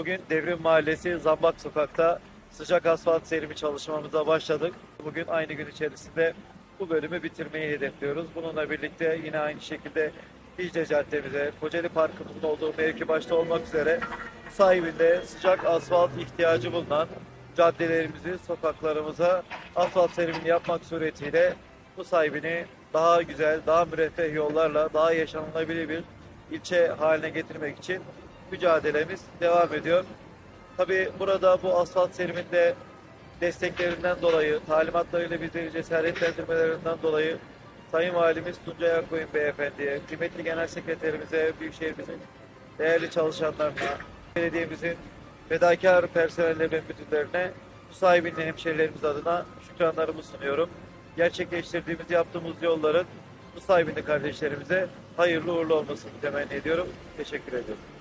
Bugün Devrim Mahallesi Zambak Sokak'ta sıcak asfalt serimi çalışmamıza başladık. Bugün aynı gün içerisinde bu bölümü bitirmeyi hedefliyoruz. Bununla birlikte yine aynı şekilde Dicle Caddemize, Kocaeli Parkımızın olduğu mevki başta olmak üzere sahibinde sıcak asfalt ihtiyacı bulunan caddelerimizi, sokaklarımıza asfalt serimini yapmak suretiyle bu sahibini daha güzel, daha müreffeh yollarla daha yaşanılabilir bir ilçe haline getirmek için mücadelemiz devam ediyor. Tabii burada bu asfalt seriminde desteklerinden dolayı, talimatlarıyla bizleri cesaretlendirmelerinden dolayı Sayın Valimiz Tuncay Akkoyun Beyefendi'ye, kıymetli Genel Sekreterimize, Büyükşehirimizin değerli çalışanlarına, belediyemizin fedakar personellerine ve müdürlerine bu sahibinin hemşehrilerimiz adına şükranlarımı sunuyorum. Gerçekleştirdiğimiz, yaptığımız yolların bu sahibinin kardeşlerimize hayırlı uğurlu olmasını temenni ediyorum. Teşekkür ediyorum.